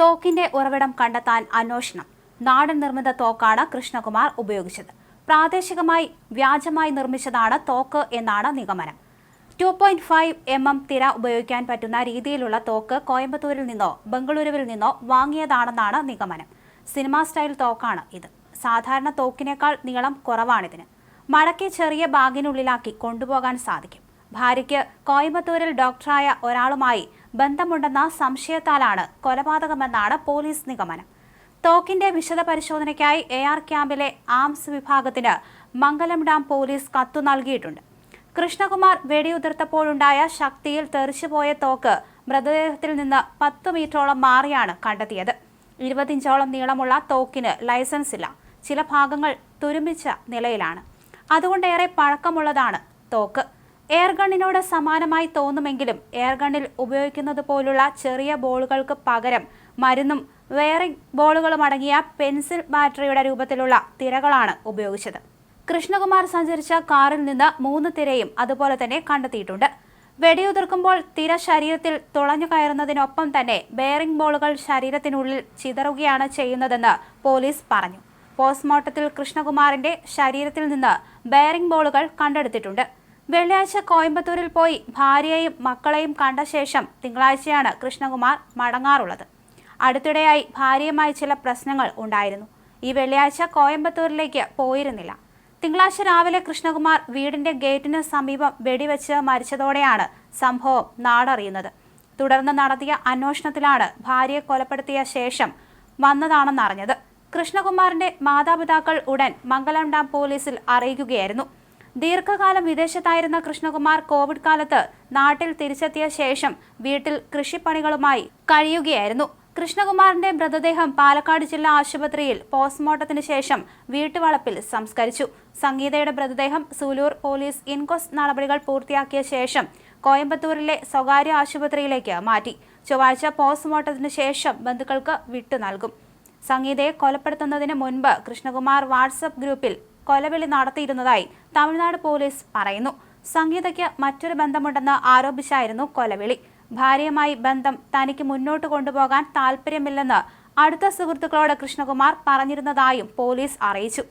തോക്കിന്റെ ഉറവിടം കണ്ടെത്താൻ അന്വേഷണം. നാടൻ നിർമ്മിത തോക്കാണ് കൃഷ്ണകുമാർ ഉപയോഗിച്ചത്. പ്രാദേശികമായി വ്യാജമായി നിർമ്മിച്ചതാണ് തോക്ക് എന്നാണ് നിഗമനം. Two point five M M തിര ഉപയോഗിക്കാൻ പറ്റുന്ന രീതിയിലുള്ള തോക്ക് കോയമ്പത്തൂരിൽ നിന്നോ ബംഗളൂരുവിൽ നിന്നോ വാങ്ങിയതാണെന്നാണ് നിഗമനം. സിനിമാ സ്റ്റൈൽ തോക്കാണ് ഇത്. സാധാരണ തോക്കിനേക്കാൾ നീളം കുറവാണിതിന്. മടക്കി ചെറിയ ബാഗിനുള്ളിലാക്കി കൊണ്ടുപോകാൻ സാധിക്കും. ഭാര്യയ്ക്ക് കോയമ്പത്തൂരിൽ ഡോക്ടറായ ഒരാളുമായി ബന്ധമുണ്ടെന്ന സംശയത്താലാണ് കൊലപാതകമെന്നാണ് പോലീസ് നിഗമനം. തോക്കിന്റെ വിശദ പരിശോധനയ്ക്കായി എ ആർ ക്യാമ്പിലെ ആംസ് വിഭാഗത്തിന് മംഗലം ഡാം പോലീസ് കത്തു നൽകിയിട്ടുണ്ട്. കൃഷ്ണകുമാർ വെടിയുതിർത്തപ്പോഴുണ്ടായ ശക്തിയിൽ തെറിച്ചുപോയ തോക്ക് മൃതദേഹത്തിൽ നിന്ന് പത്ത് മീറ്ററോളം മാറിയാണ് കണ്ടെത്തിയത്. ഇരുപത്തിഞ്ചോളം നീളമുള്ള തോക്കിന് ലൈസൻസ് ഇല്ല. ചില ഭാഗങ്ങൾ തുരുമ്പിച്ച നിലയിലാണ്. അതുകൊണ്ടേറെ പഴക്കമുള്ളതാണ് തോക്ക്. എയർഗണ്ണിനോട് സമാനമായി തോന്നുമെങ്കിലും എയർഗണ്ണിൽ ഉപയോഗിക്കുന്നത് പോലുള്ള ചെറിയ ബോളുകൾക്ക് പകരം മരുന്നും വെയറിംഗ് ബോളുകളും അടങ്ങിയ പെൻസിൽ ബാറ്ററിയുടെ രൂപത്തിലുള്ള തിരകളാണ് ഉപയോഗിച്ചത്. കൃഷ്ണകുമാർ സഞ്ചരിച്ച കാറിൽ നിന്ന് മൂന്ന് തിരയും അതുപോലെ തന്നെ കണ്ടെത്തിയിട്ടുണ്ട്. വെടിയുതിർക്കുമ്പോൾ തിര ശരീരത്തിൽ തുളഞ്ഞു കയറുന്നതിനൊപ്പം തന്നെ ബെയറിംഗ് ബോളുകൾ ശരീരത്തിനുള്ളിൽ ചിതറുകയാണ് ചെയ്യുന്നതെന്ന് പോലീസ് പറഞ്ഞു. പോസ്റ്റ്മോർട്ടത്തിൽ കൃഷ്ണകുമാറിന്റെ ശരീരത്തിൽ നിന്ന് ബെയറിംഗ് ബോളുകൾ കണ്ടെടുത്തിട്ടുണ്ട്. വെള്ളിയാഴ്ച കോയമ്പത്തൂരിൽ പോയി ഭാര്യയെയും മക്കളെയും കണ്ട ശേഷം തിങ്കളാഴ്ചയാണ് കൃഷ്ണകുമാർ മടങ്ങാറുള്ളത്. അടുത്തിടെയായി ഭാര്യയുമായി ചില പ്രശ്നങ്ങൾ ഉണ്ടായിരുന്നു. ഈ വെള്ളിയാഴ്ച കോയമ്പത്തൂരിലേക്ക് പോയിരുന്നില്ല. തിങ്കളാഴ്ച രാവിലെ കൃഷ്ണകുമാർ വീടിന്റെ ഗേറ്റിന് സമീപം വെടിവെച്ച് മരിച്ചതോടെയാണ് സംഭവം നാടറിയുന്നത്. തുടർന്ന് നടത്തിയ അന്വേഷണത്തിലാണ് ഭാര്യയെ കൊലപ്പെടുത്തിയ ശേഷം വന്നതാണെന്നറിഞ്ഞത്. കൃഷ്ണകുമാറിന്റെ മാതാപിതാക്കൾ ഉടൻ മംഗലം ഡാം പോലീസിൽ അറിയിക്കുകയായിരുന്നു. ദീർഘകാലം വിദേശത്തായിരുന്ന കൃഷ്ണകുമാർ കോവിഡ് കാലത്ത് നാട്ടിൽ തിരിച്ചെത്തിയ ശേഷം വീട്ടിൽ കൃഷിപ്പണികളുമായി കഴിയുകയായിരുന്നു. കൃഷ്ണകുമാറിന്റെ മൃതദേഹം പാലക്കാട് ജില്ലാ ആശുപത്രിയിൽ പോസ്റ്റ്മോർട്ടത്തിന് ശേഷം വീട്ടുവളപ്പിൽ സംസ്കരിച്ചു. സംഗീതയുടെ മൃതദേഹം സൂലൂർ പോലീസ് ഇൻക്വസ്റ്റ് നടപടികൾ പൂർത്തിയാക്കിയ ശേഷം കോയമ്പത്തൂരിലെ സ്വകാര്യ ആശുപത്രിയിലേക്ക് മാറ്റി. ചൊവ്വാഴ്ച പോസ്റ്റ്മോർട്ടത്തിന് ശേഷം ബന്ധുക്കൾക്ക് വിട്ടു നൽകും. സംഗീതയെ കൊലപ്പെടുത്തുന്നതിന് മുൻപ് കൃഷ്ണകുമാർ വാട്സപ്പ് ഗ്രൂപ്പിൽ കൊലവിളി നടത്തിയിരുന്നതായി തമിഴ്നാട് പോലീസ് പറയുന്നു. സംഗീതയ്ക്ക് മറ്റൊരു ബന്ധമുണ്ടെന്ന് ആരോപിച്ചായിരുന്നു കൊലവിളി. ഭാര്യയുമായി ബന്ധം തനിക്ക് മുന്നോട്ട് കൊണ്ടുപോകാൻ താല്പര്യമില്ലെന്ന് അടുത്ത സുഹൃത്തുക്കളോട് കൃഷ്ണകുമാർ പറഞ്ഞിരുന്നതായും പോലീസ് അറിയിച്ചു.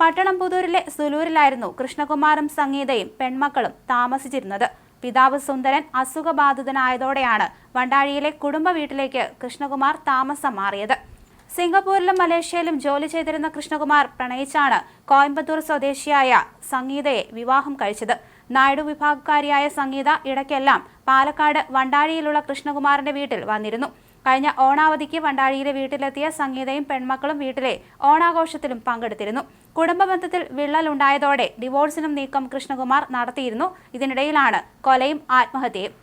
പട്ടണം പുതൂരിലെ സുലൂരിലായിരുന്നു കൃഷ്ണകുമാറും സംഗീതയും പെൺമക്കളും താമസിച്ചിരുന്നത്. പിതാവ് സുന്ദരൻ അസുഖബാധിതനായതോടെയാണ് വണ്ടാഴിയിലെ കുടുംബ വീട്ടിലേക്ക് കൃഷ്ണകുമാർ താമസം മാറിയത്. സിംഗപ്പൂരിലും മലേഷ്യയിലും ജോലി ചെയ്തിരുന്ന കൃഷ്ണകുമാർ പ്രണയിച്ചാണ് കോയമ്പത്തൂർ സ്വദേശിയായ സംഗീതയെ വിവാഹം കഴിച്ചത്. നായിഡു വിഭാഗക്കാരിയായ സംഗീത ഇടയ്ക്കെല്ലാം പാലക്കാട് വണ്ടാഴിയിലുള്ള കൃഷ്ണകുമാറിന്റെ വീട്ടിൽ വന്നിരുന്നു. കഴിഞ്ഞ ഓണാവധിക്ക് വണ്ടാഴിയിലെ വീട്ടിലെത്തിയ സംഗീതയും പെൺമക്കളും വീട്ടിലെ ഓണാഘോഷത്തിലും പങ്കെടുത്തിരുന്നു. കുടുംബ ബന്ധത്തിൽ വിള്ളലുണ്ടായതോടെ ഡിവോഴ്സിനും നീക്കം കൃഷ്ണകുമാർ നടത്തിയിരുന്നു. ഇതിനിടയിലാണ് കൊലയും ആത്മഹത്യയും.